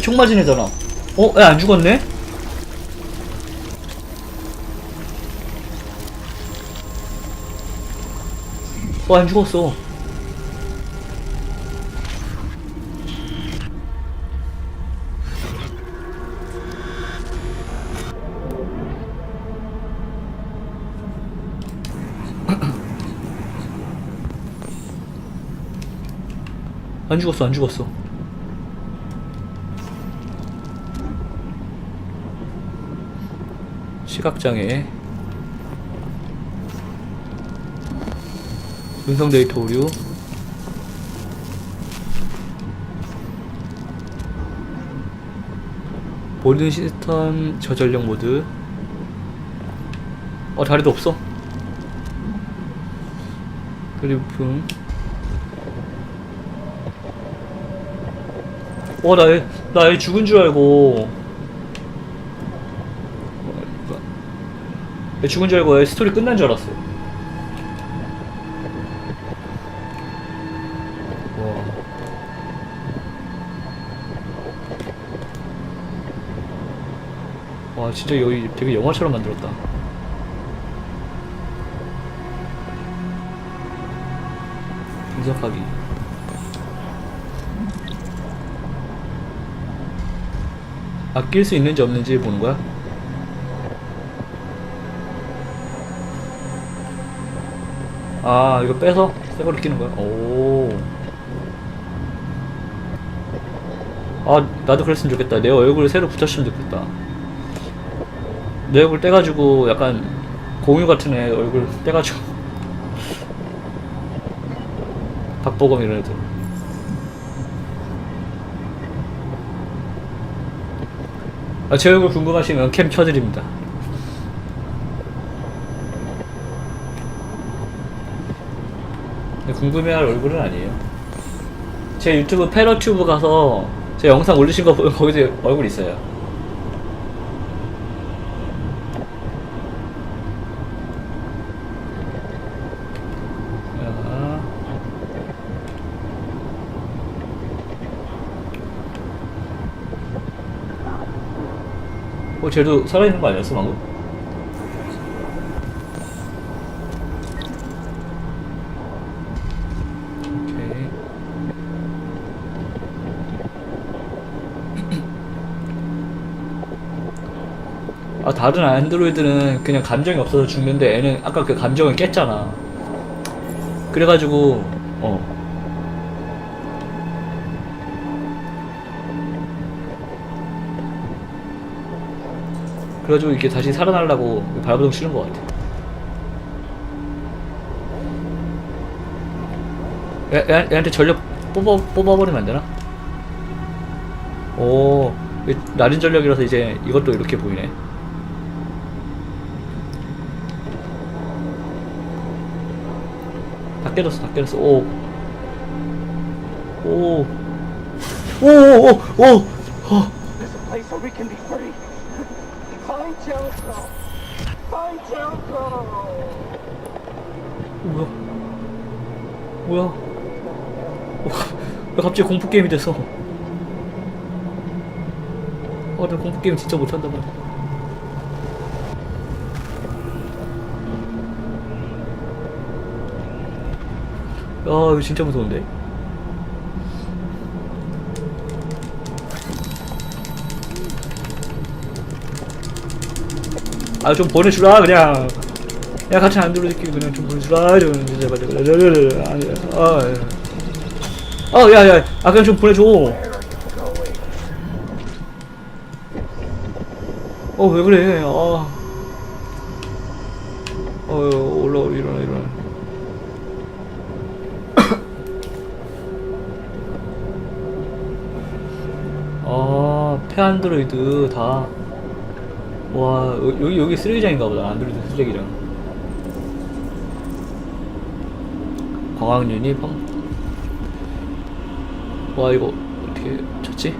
총 맞은 애잖아. 어? 애 안 죽었네? 어, 안 죽었어. 안 죽었어, 안 죽었어. 시각장애. 음성 데이터 오류. 모든 시스템 저전력 모드. 어, 다리도 없어. 그리품. 어, 나, 얘- 나얘 죽은 줄 알고. 얘 죽은 줄 알고 얘 스토리 끝난 줄 알았어. 와. 와, 진짜 여기 되게 영화처럼 만들었다. 분석하기. 아낄 수 있는지 없는지 보는 거야? 아 이거 빼서 새 거를 끼는 거야? 오. 아 나도 그랬으면 좋겠다. 내 얼굴 새로 붙였으면 좋겠다. 내 얼굴 떼가지고 약간 공유 같은 애 얼굴 떼가지고 박보검 이런 애들. 아, 제 얼굴 궁금하시면 캠 켜드립니다. 근데 궁금해할 얼굴은 아니에요. 제 유튜브 패러튜브 가서 제 영상 올리신 거 보면 거기서 얼굴 있어요. 야. 어, 쟤도 살아있는 거 아니었어, 방금? 오케이. 아, 다른 안드로이드는 그냥 감정이 없어서 죽는데 애는 아까 그 감정을 깼잖아. 그래가지고, 어. 그래가지고 이렇게 다시 살아나려고 발버둥 치는 것 같아. 애, 애, 애한테 전력 뽑아, 뽑아버리면 안 되나? 오, 날인 전력이라서 이제 이것도 이렇게 보이네. 다 깨졌어, 다 깨졌어. 오. 오. 오, 오, 오, 오. 어. 뭐야? 뭐야? 어, 왜 갑자기 공포 게임이 됐어? 어, 나 공포 게임 진짜 못한단 말이야. 아, 이거 진짜 무서운데. 아, 좀 보내주라, 그냥. 야 같이 안 들어줄게 그냥 좀 보내주라 좀 제발 제발 제발 아니 아 야야 아 그냥 좀 보내줘. 어 왜 그래? 아. 어, 올라와 일어나 일어나 아 폐안드로이드 다 와 여기 여기 쓰레기장인가 보다. 안드로이드 쓰레기장. 광학 유닛 펌. 와 이거 어떻게 쳤지?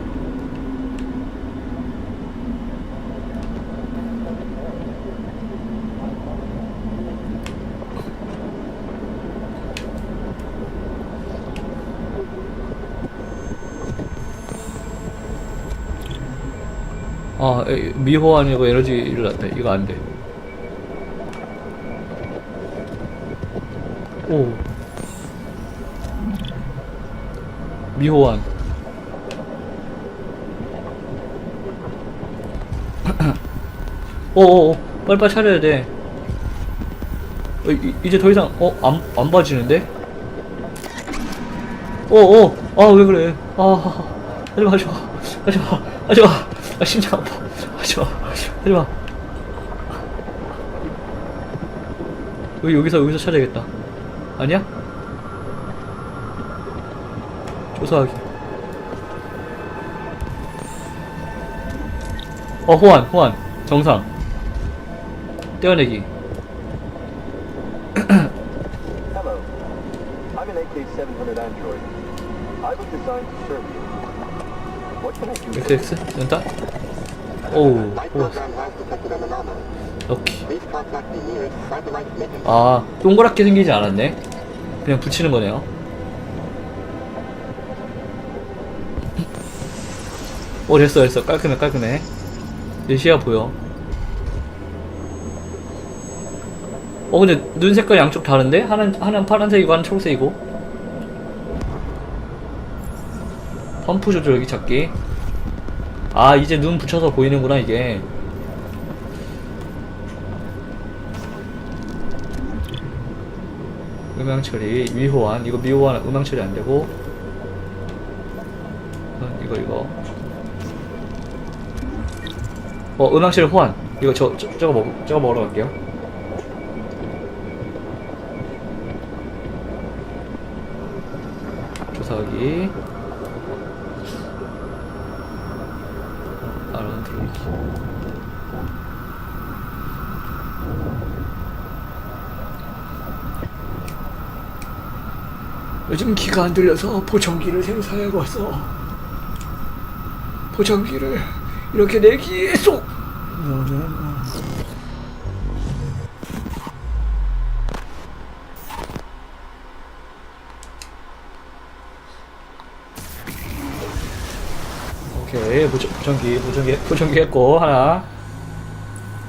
아 에, 미호 아니고 에너지 일났다 이거 안돼. 오. 미호환. 오오오 빨리빨리 차려야 돼. 어, 이, 이제 더 이상 어안 안 봐지는데? 오오 아 왜 그래? 아 하지마 하지마. 하지마 하지마 아 심장 아파 하지마 하지마 여기 여기서 여기서 찾아야겠다 아니야? 조사하기 어 호환 호환 정상 떼어내기 Hello. I'm an AK-700 android. I was designed to serve you. XX 연타 오우 오. 럭키. 아 동그랗게 생기지 않았네 그냥 붙이는 거네요 오 됐어 됐어 깔끔해 깔끔해 내 시야 보여 어 근데 눈 색깔 양쪽 다른데? 하나는, 하나는 파란색이고 하나는 초록색이고 펌프 조절기 찾기 아 이제 눈 붙여서 보이는구나 이게. 음향 처리 미호환. 이거 미호환 음향 처리 안 되고. 어, 이거 이거. 어 음향 처리 호환. 이거 저, 저 저거 먹 저거 먹으러 갈게요 조사하기 아론 들어오기 요즘 기가 안 들려서 보청기를 새로 사야겠어. 보청기를 이렇게 내기에 쏙. 오케이 보청, 보청기 보청기 보청기 했고 하나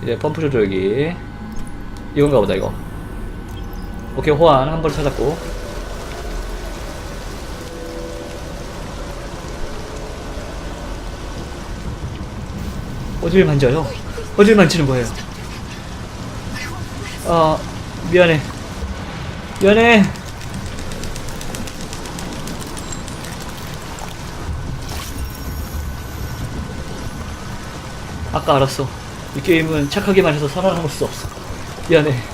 이제 펌프 조절기 이건가 보다 이거 오케이 호환 한 번 찾았고 어딜 만져요? 어딜 만지는 거예요? 아 미안해. 미안해. 아까 알았어. 이 게임은 착하게만 해서 살아남을 수 없어. 미안해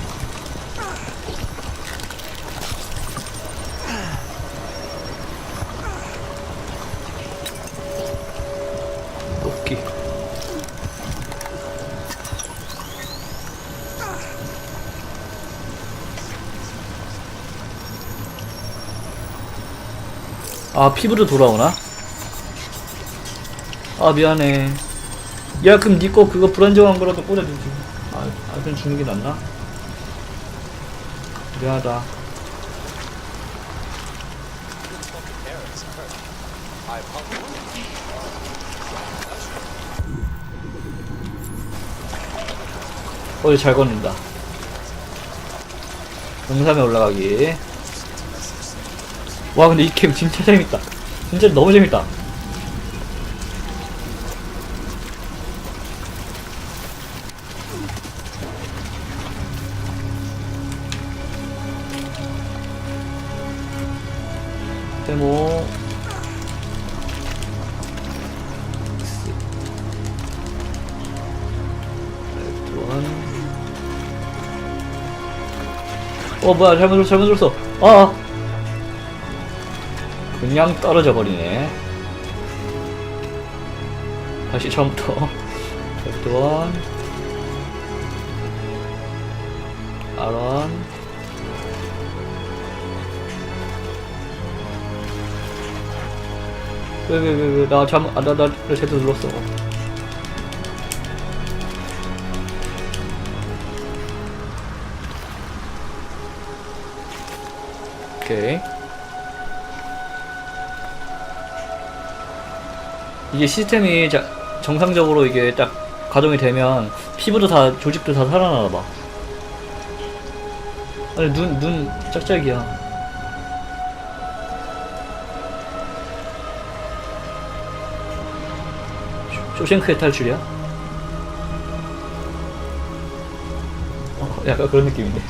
아 피부로 돌아오나? 아 미안해. 야 그럼 니거 그거 불안정한 거라도 꽂아주지. 아, 아 그냥 주는 게 낫나? 미안하다. 어이 잘 걷는다. 용삼에 올라가기 와 근데 이 게임 진짜 재밌다. 진짜 너무 재밌다. 데모. 어 뭐야 잘못 잘못 눌렀어 아 그냥 떨어져 버리네. 다시 처음부터. F1 R1 왜왜 왜 왜? 나 잘못 아, 나, 나, 나 제대로 눌렀어. 오케이 이게 시스템이 자, 정상적으로 이게 딱 가동이 되면 피부도 다 조직도 다 살아나나 봐. 아니 눈눈 짝짝이야. 쇼- 쇼생크의 탈출이야? 어, 약간 그런 느낌인데.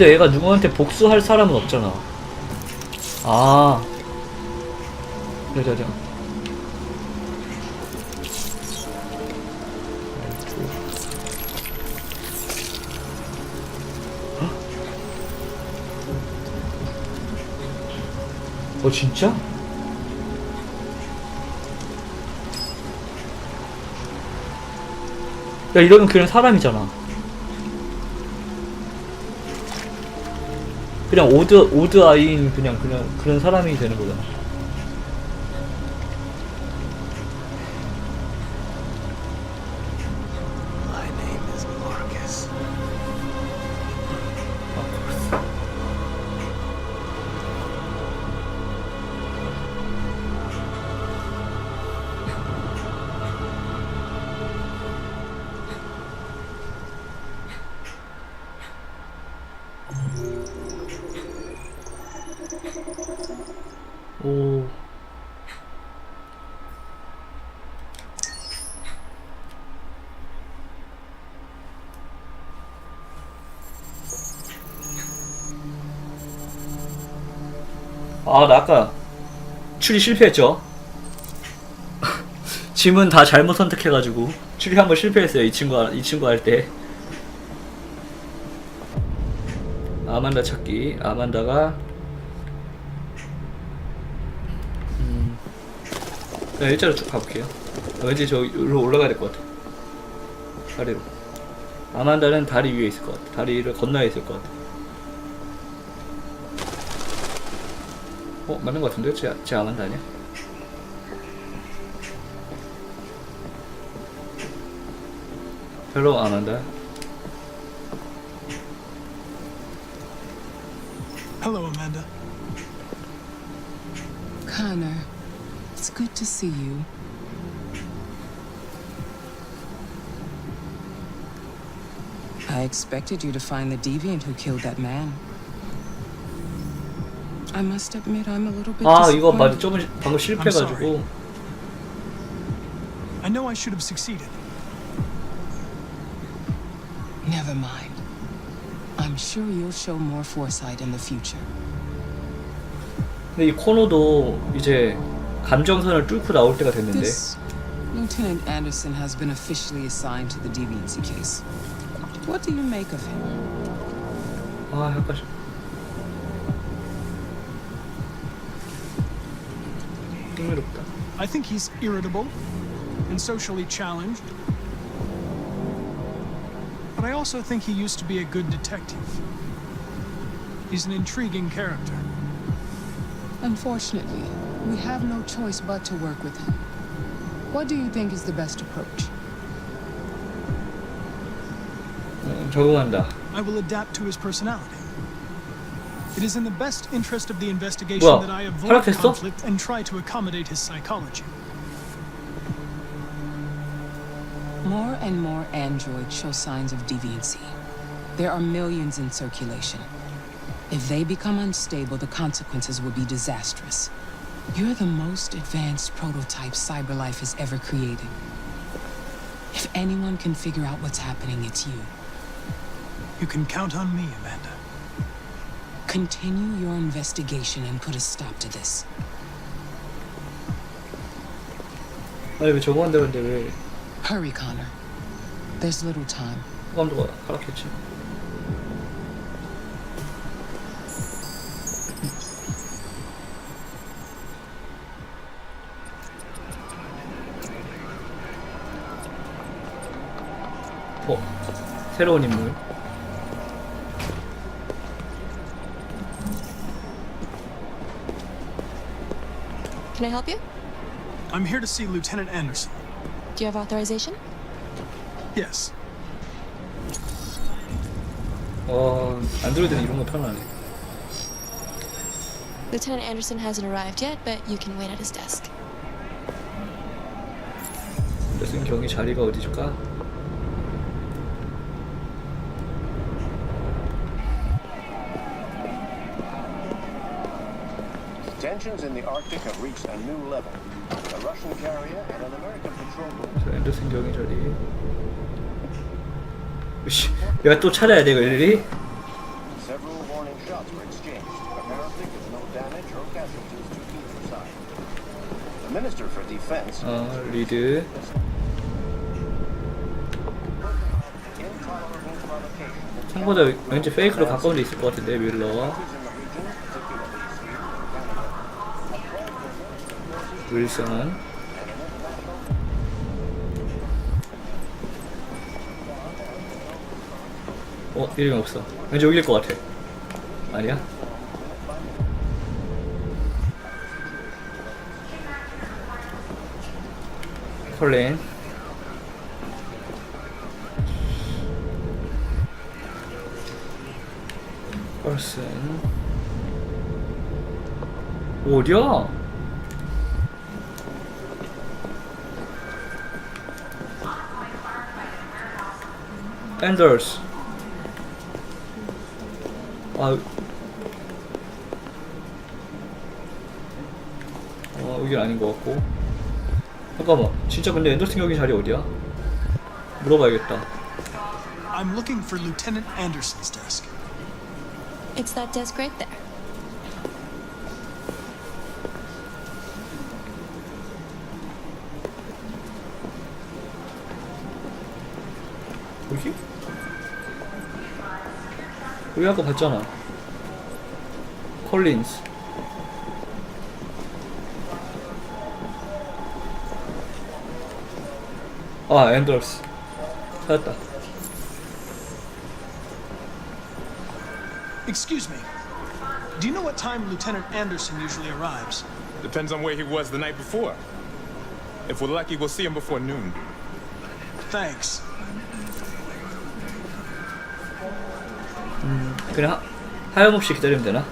근데 얘가 누구한테 복수할 사람은 없잖아. 아. 그래, 그래. 어, 진짜? 야, 이러면 그냥 사람이잖아. 그냥 오드 오드 아이인 그냥 그냥 그런 사람이 되는 거잖아. 아, 나 아까 추리 실패했죠? 짐은 다 잘못 선택해가지고 추리 한 번 실패했어요. 이 친구 이 친구 할 때. 아만다 찾기. 아만다가 네, 일자로 쭉 가볼게요. 왠지 저 위로 올라가야 될 것 같아. 다리로. 아만다는 다리 위에 있을 것 같아. 다리를 건너에 있을 것 같아. 어, 맞는 것 같은데? 제, 제 아만다 아니야? 헬로 아만다. Hello, Amanda. Connor, it's good to see you. I expected you to find the deviant who killed that man. I must admit I'm a little bit 아, 이거 맞아. disappointed. 좀 방금 실패해가지고. I know I should have succeeded. Never mind. I'm sure you'll show more foresight in the future. 근데 이 코너도 이제 감정선을 뚫고 나올 때가 됐는데. This Lieutenant Anderson has been officially assigned to the deviancy case. What do you make of him? 아, 약간. I think he's irritable and socially challenged. But I also think he used to be a good detective. He's an intriguing character. Unfortunately, we have no choice but to work with him. What do you think is the best approach? I will adapt to his personality. It is in the best interest of the investigation wow. that I avoid conflict and try to accommodate his psychology. More and more androids show signs of deviancy. There are millions in circulation. If they become unstable, the consequences will be disastrous. You're the most advanced prototype Cyberlife has ever created. If anyone can figure out what's happening, it's you. You can count on me, Amanda. Continue your investigation and put a stop to this. 아니 왜 적응한다는데 왜 Hurry, Connor. There's little time. 감독가 하락했지? 어 새로운 인물 Can I help you? I'm here to see Lieutenant Anderson. Do you have authorization? Yes. 어 안드로이드는 이런 거 편하네 Lieutenant Anderson hasn't arrived yet, but you can wait at his desk. 무슨 경위 자리가 어디줄까? Tensions in the Arctic have reached a new level. A Russian carrier and an American patrol boat 저 앤더슨 경위 자리 씨, 내가 또 찾아야 돼 일일이? Several warning shots were exchanged. Apparently, with no damage or casualties to either side. The Minister for Defense 어 리드 생보다 왠지 페이크로 가까운 데 있을 것 같은데 윌러 in the region, particularly 윌슨 어 이름이 없어 왠지 여기일 것 같아 아니야? 콜린 펄슨 어디야? 앤더스 아 어, 여긴 아닌 것 같고 잠깐만 진짜 근데 앤더슨 여기 자리 어디야? 물어봐야겠다 I'm looking for Lieutenant Anderson's desk. It's that desk right there. 여기 아까 봤잖아 콜린스 아 앤더스 찾았다 Excuse me. Do you know what time Lieutenant Anderson usually arrives? Depends on where he was the night before. If we're lucky, we'll see him before noon. Thanks. 그냥 하, 하염없이 기다리면 되나?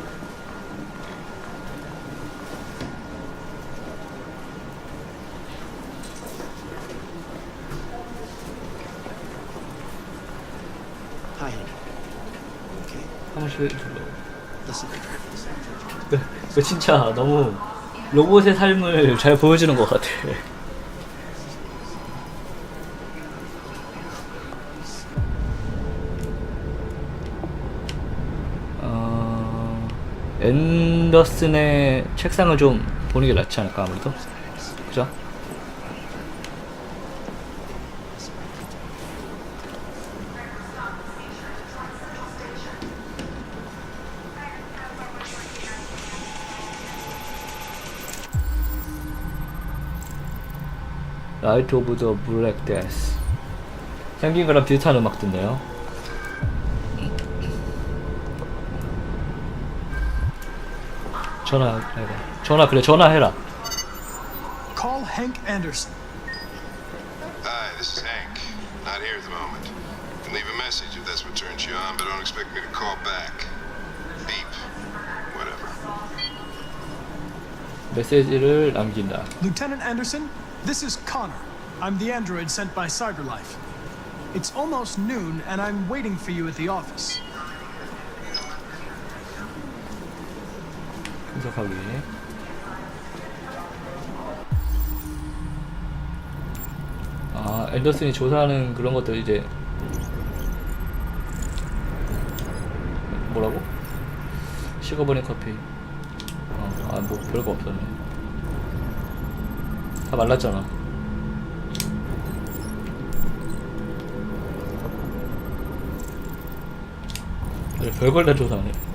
Listen. 그, 그 진짜 너무 로봇의 삶을 잘 보여주는 것 같아 앤더슨의 책상을 좀 보는 게 낫지 않을까 아무래도? 그죠? 라이트 오브 더 블랙 데스. 생긴 거랑 비슷한 음악 듣네요 전화해라 전화 그래 전화해라 Call Hank Anderson. Hi, this is Hank. Not here at the moment. Can leave a message if that's what turns you on, but don't expect me to call back. Beep. Whatever. 메시지를 남긴다 Lieutenant Anderson, this is Connor. I'm the android sent by CyberLife. It's almost noon, and I'm waiting for you at the office. 분석하기 아 앤더슨이 조사하는 그런 것들 이제 뭐라고? 식어버린 커피. 어 아뭐 별거 없었네. 다 말랐잖아. 별걸 다 조사하네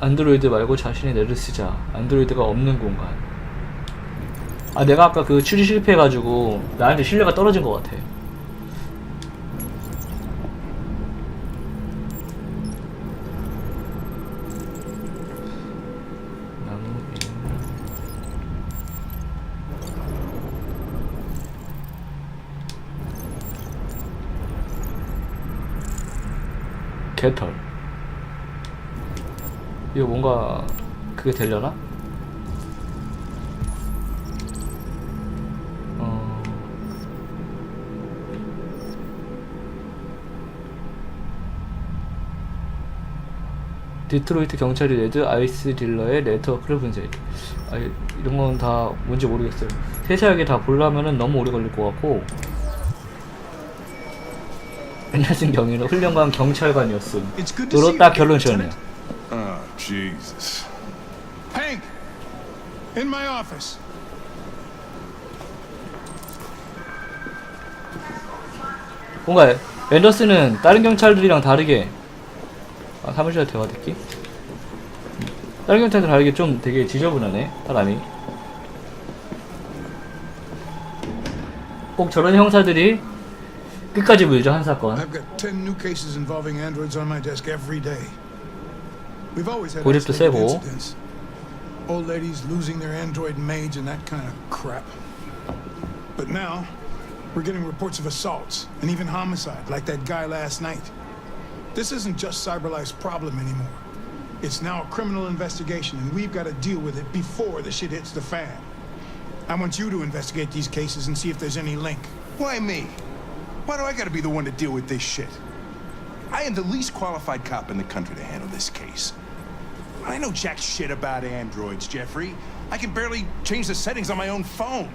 안드로이드 말고 자신의 뇌를 쓰자. 안드로이드가 없는 공간. 아, 내가 아까 그 추리 실패해가지고 나한테 신뢰가 떨어진 것 같아. 나무 일. 개털. 이거 뭔가 그게 되려나? 어. 디트로이트 경찰이 레드 아이스 딜러의 네트워크를 분석. 아, 이런 건 다 뭔지 모르겠어요. 세세하게 다 보려면은 너무 오래 걸릴 것 같고. 안녕하신 경위는 훌륭한 경찰관이었음. 들었다 결론 지었네요. Oh, Jesus. Hank, in my office. 뭔가 앤더슨은 다른 경찰들이랑 다르게 아, 사무실에 대화 듣기? 다른 경찰들 다르게 좀 되게 지저분하네 사람이 꼭 저런 형사들이 끝까지 물죠 한 사건 I've got 10 new cases involving androids on my desk every day. We've always had incidents. Old ladies losing their android mage and that kind of crap. But now, we're getting reports of assaults and even homicide, like that guy last night. This isn't just CyberLife's problem anymore. It's now a criminal investigation, and we've got to deal with it before the shit hits the fan. I want you to investigate these cases and see if there's any link. Why me? Why do I gotta be the one to deal with this shit? I am the least qualified cop in the country to handle this case. I know jack shit about androids, Jeffrey. I can barely change the settings on my own phone.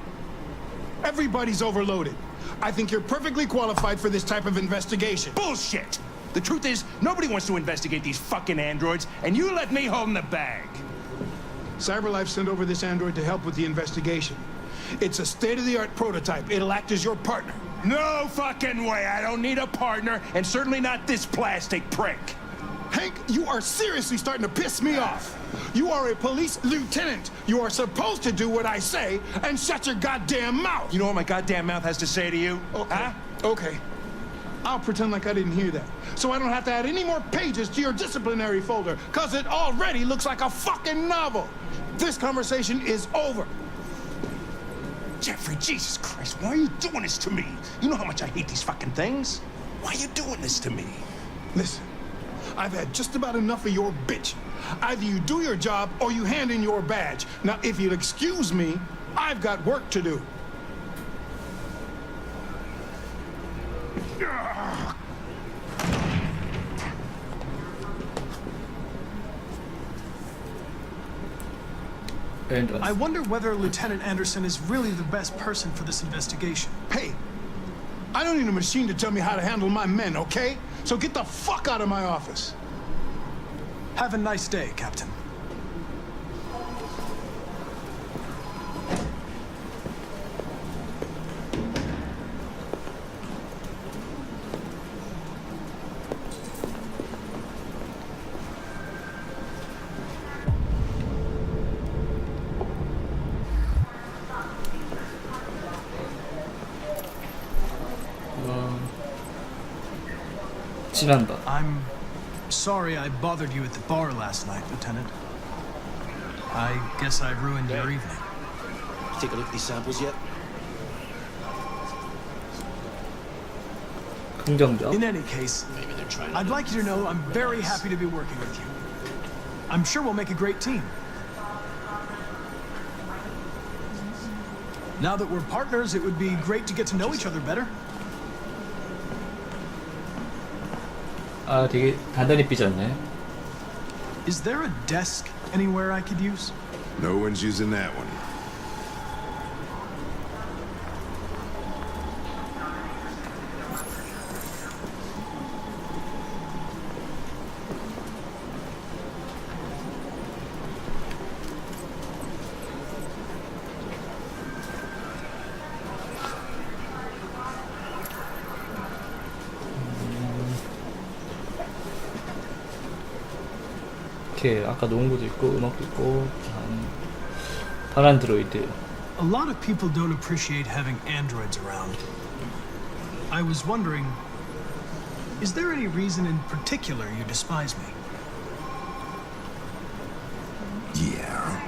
Everybody's overloaded. I think you're perfectly qualified for this type of investigation. Bullshit! The truth is, nobody wants to investigate these fucking androids, and you let me hold the bag. CyberLife sent over this android to help with the investigation. It's a state-of-the-art prototype. It'll act as your partner. No fucking way! I don't need a partner, and certainly not this plastic prick. Hank, you are seriously starting to piss me off. You are a police lieutenant. You are supposed to do what I say and shut your goddamn mouth. You know what my goddamn mouth has to say to you? Okay. Huh? Okay. I'll pretend like I didn't hear that. So I don't have to add any more pages to your disciplinary folder, because it already looks like a fucking novel. This conversation is over. Jeffrey, Jesus Christ, why are you doing this to me? You know how much I hate these fucking things. Why are you doing this to me? Listen, I've had just about enough of your bitch. Either you do your job or you hand in your badge. Now, if you'll excuse me, I've got work to do. Ugh. I wonder whether Lieutenant Anderson is really the best person for this investigation. Hey, I don't need a machine to tell me how to handle my men, okay? So get the fuck out of my office. Have a nice day, Captain. I'm sorry I bothered you at the bar last night, Lieutenant. I guess I ruined your evening. Take a look at these samples yet? In any case, I'd like you to know I'm very happy to be working with you. I'm sure we'll make a great team. Now that we're partners, it would be great to get to know each other better. 아 되게 단단히 삐졌네 Is there a desk anywhere I could use? No one's using that one. 이렇게 아까 농구도 있고 음악도 있고 참 파란 드로이드 A lot of people don't appreciate having androids around. I was wondering, is there any reason in particular you despise me? Yeah.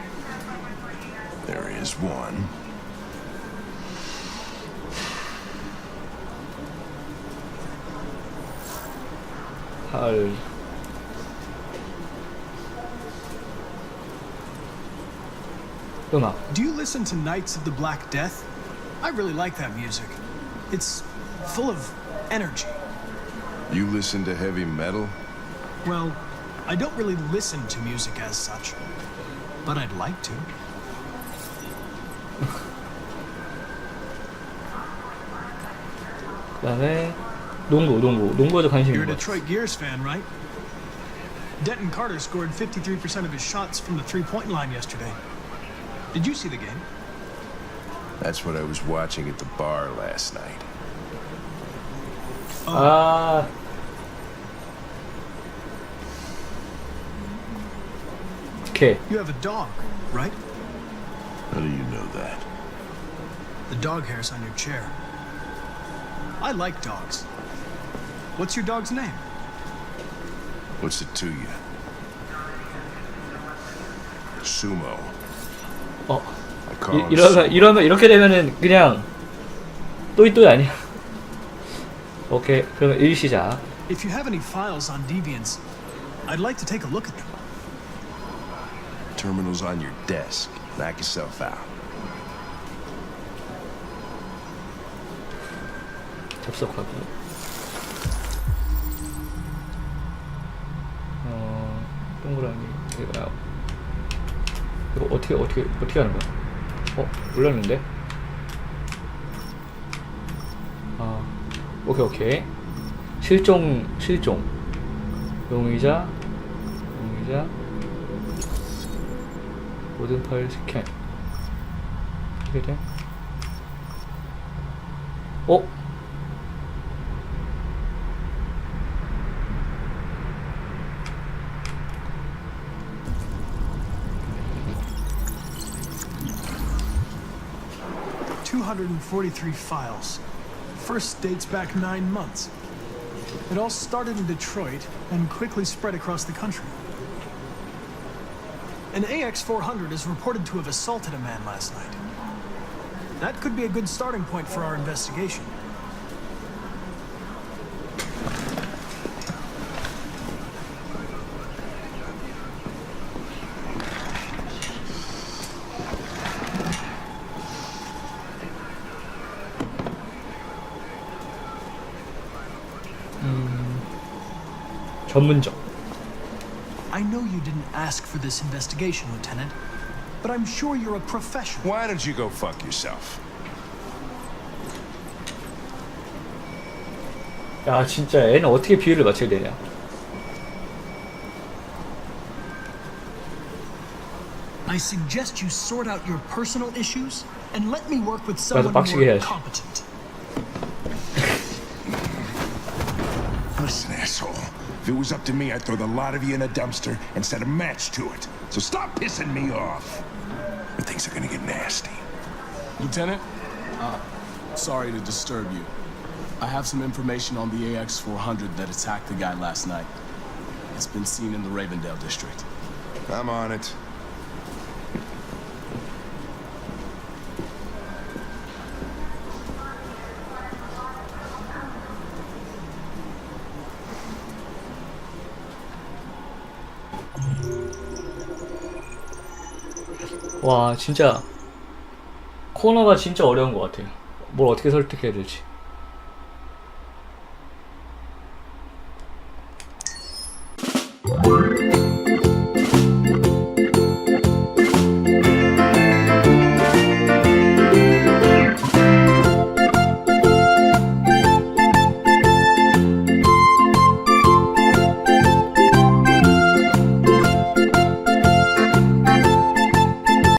There is one. 할 음악. Do you listen to Knights of the Black Death? I really like that music. It's full of energy. You listen to heavy metal? Well, I don't really listen to music as such, but I'd like to. 그다음에 농구, 농구, 농구에도 관심이 You're a 있는 것 같아. Detroit Gears fan, right? Denton Carter scored 53% of his shots from the three point line yesterday. Did you see the game? That's what I was watching at the bar last night. Oh. Uh. Okay. You have a dog, right? How do you know that? The dog hair's on your chair. I like dogs. What's your dog's name? What's it to you? Sumo. 어. 이, 이러면. 이러면 이렇게 되면은 그냥 또이또이 아니야. 오케이. 그러면 일 시작. If you have any files on Deviants, I'd like to take a look at them. Terminal's on your desk. Knock yourself out. 접속하기. 이거 어떻게 어떻게 어떻게 하는 거야? 어, 몰랐는데. 아, 오케이 오케이. 실종 실종. 용의자 용의자 모든 파일 스캔. 이게 돼? Hundred and forty-three files. First dates back nine months. It all started in Detroit and quickly spread across the country. An AX-400 is reported to have assaulted a man last night. That could be a good starting point for our investigation. 전문적. I know you didn't ask for this investigation, Lieutenant, but I'm sure you're a professional. Why don't you go fuck yourself? 야 진짜 애는 어떻게 비율을 맞춰야 되냐? I suggest you sort out your personal issues and let me work with someone 빡시게 more 해야지. competent. If it was up to me, I'd throw the lot of you in a dumpster and set a match to it. So stop pissing me off. Or things are gonna get nasty. Lieutenant, uh, sorry to disturb you. I have some information on the AX-400 that attacked the guy last night. It's been seen in the Ravendale district. I'm on it. 와 진짜 코너가 진짜 어려운 것 같아요. 뭘 어떻게 설득해야 될지.